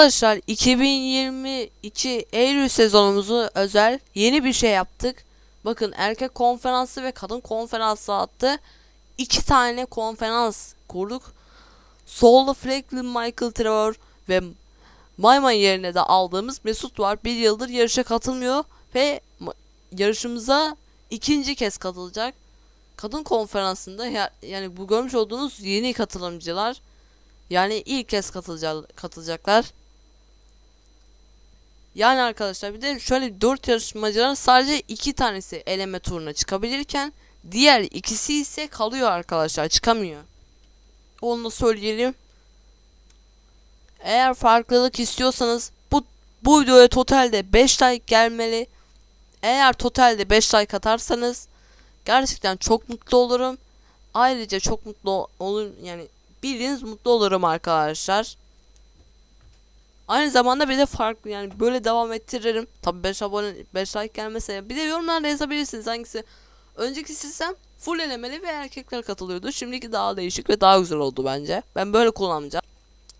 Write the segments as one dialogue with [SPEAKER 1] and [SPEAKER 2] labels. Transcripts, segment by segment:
[SPEAKER 1] Arkadaşlar 2022 Eylül sezonumuzu özel yeni bir şey yaptık. Bakın erkek konferansı ve kadın konferansı attı. iki tane konferans kurduk. Solda Franklin Michael Trevor ve Mayman yerine de aldığımız Mesut var. Bir yıldır yarışa katılmıyor ve yarışımıza ikinci kez katılacak. Kadın konferansında ya- yani bu görmüş olduğunuz yeni katılımcılar. Yani ilk kez katılacak, katılacaklar. Yani arkadaşlar bir de şöyle 4 yarışmacıların sadece 2 tanesi eleme turuna çıkabilirken diğer ikisi ise kalıyor arkadaşlar çıkamıyor. Onu da söyleyelim. Eğer farklılık istiyorsanız bu bu videoya totalde 5 like gelmeli. Eğer totalde 5 like atarsanız gerçekten çok mutlu olurum. Ayrıca çok mutlu olun yani bildiğiniz mutlu olurum arkadaşlar. Aynı zamanda bir de farklı yani böyle devam ettiririm. Tabi 5 abone 5 like gelmese bir de yorumlarda yazabilirsiniz hangisi. Önceki sistem full elemeli ve erkekler katılıyordu. Şimdiki daha değişik ve daha güzel oldu bence. Ben böyle kullanacağım.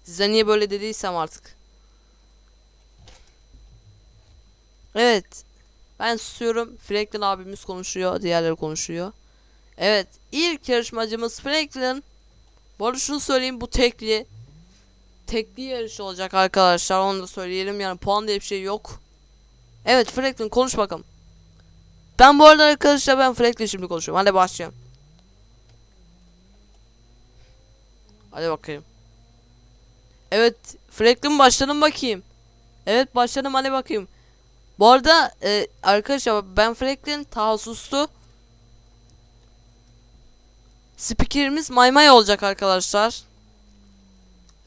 [SPEAKER 1] Size niye böyle dediysem artık. Evet. Ben susuyorum. Franklin abimiz konuşuyor. Diğerleri konuşuyor. Evet. ilk yarışmacımız Franklin. Bu arada şunu söyleyeyim. Bu tekli. Tekli yarış olacak arkadaşlar. Onu da söyleyelim. Yani puan diye bir şey yok. Evet Franklin konuş bakalım. Ben bu arada arkadaşlar ben Franklin şimdi konuşuyorum. Hadi başlayalım. Hadi bakayım. Evet Franklin başladım bakayım. Evet başladım hadi bakayım. Bu arada e, arkadaşlar ben Franklin Tahsus'tu. Spikerimiz Maymay olacak arkadaşlar.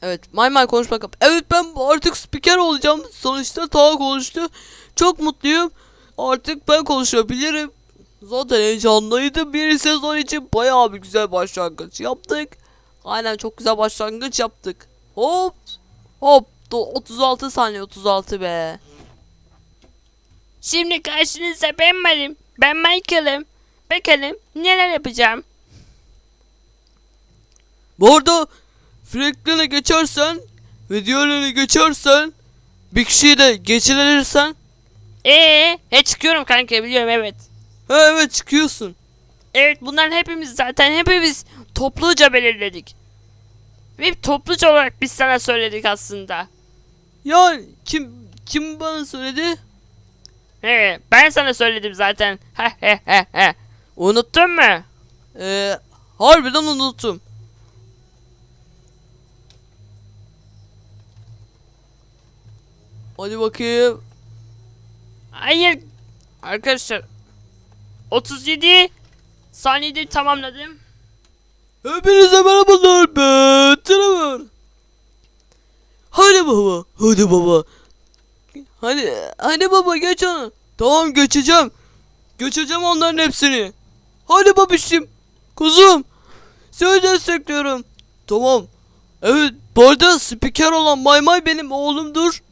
[SPEAKER 1] Evet Maymay konuş bakalım. Evet ben artık spiker olacağım. Sonuçta Taha konuştu. Çok mutluyum. Artık ben konuşabilirim. Zaten heyecanlıydım. Bir sezon için bayağı bir güzel başlangıç yaptık. Aynen çok güzel başlangıç yaptık. Hop. Hop. Do- 36 saniye 36 be.
[SPEAKER 2] Şimdi karşınızda ben varım. Ben Michael'ım. Bakalım neler yapacağım.
[SPEAKER 1] Bu arada Franklin'e geçersen ve diğerlerine geçersen bir kişiyi de geçirirsen
[SPEAKER 2] Ee, he çıkıyorum kanka biliyorum evet.
[SPEAKER 1] ha evet çıkıyorsun.
[SPEAKER 2] Evet bunların hepimiz zaten hepimiz topluca belirledik. Ve topluca olarak biz sana söyledik aslında.
[SPEAKER 1] Ya kim kim bana söyledi?
[SPEAKER 2] He, ben sana söyledim zaten. He he he he. Unuttun mu?
[SPEAKER 1] Ee, harbiden unuttum. Hadi bakayım.
[SPEAKER 2] Hayır. Arkadaşlar. 37 saniyede tamamladım.
[SPEAKER 1] Hepinize merhabalar ben Trevor. Hadi baba, hadi baba. Hadi, hadi baba geç onu. Tamam geçeceğim. Geçeceğim onların hepsini. Hadi babişim. Kuzum. Seni destekliyorum. Tamam. Evet bu arada spiker olan Maymay benim oğlumdur.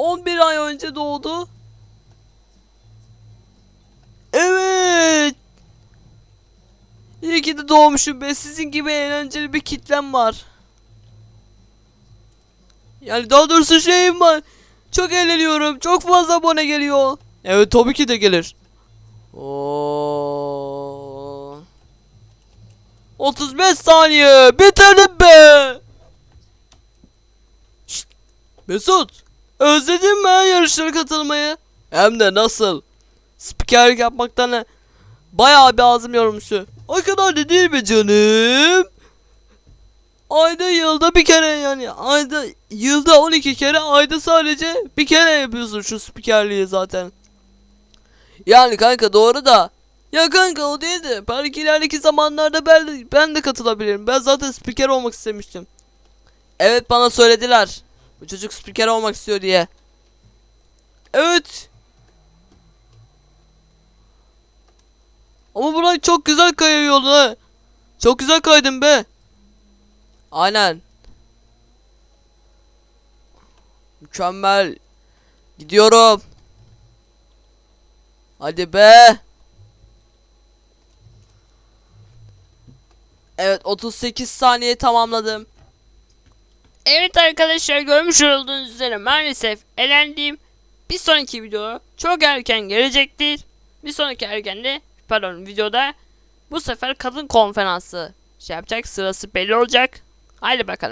[SPEAKER 1] 11 ay önce doğdu. Evet. İyi ki de doğmuşum be. Sizin gibi eğlenceli bir kitlem var. Yani daha doğrusu şeyim var. Çok eğleniyorum. Çok fazla abone geliyor. Evet tabii ki de gelir. Oo. 35 saniye. Bitirdim be. Şşt. Mesut. Özledin mi ha yarışlara katılmayı? Hem de nasıl? Spikerlik yapmaktan bayağı bir ağzım yorulmuştu. O kadar da değil be canım. Ayda yılda bir kere yani ayda yılda 12 kere ayda sadece bir kere yapıyorsun şu spikerliği zaten. Yani kanka doğru da ya kanka o değil de belki ilerideki zamanlarda ben ben de katılabilirim. Ben zaten spiker olmak istemiştim. Evet bana söylediler. Bu çocuk spiker olmak istiyor diye. Evet. Ama burayı çok güzel kayıyor ha. Çok güzel kaydın be. Aynen. Mükemmel. Gidiyorum. Hadi be. Evet 38 saniye tamamladım.
[SPEAKER 2] Evet arkadaşlar görmüş olduğunuz üzere maalesef elendiğim bir sonraki video çok erken gelecektir. Bir sonraki ergende pardon videoda bu sefer kadın konferansı şey yapacak sırası belli olacak. Haydi bakalım.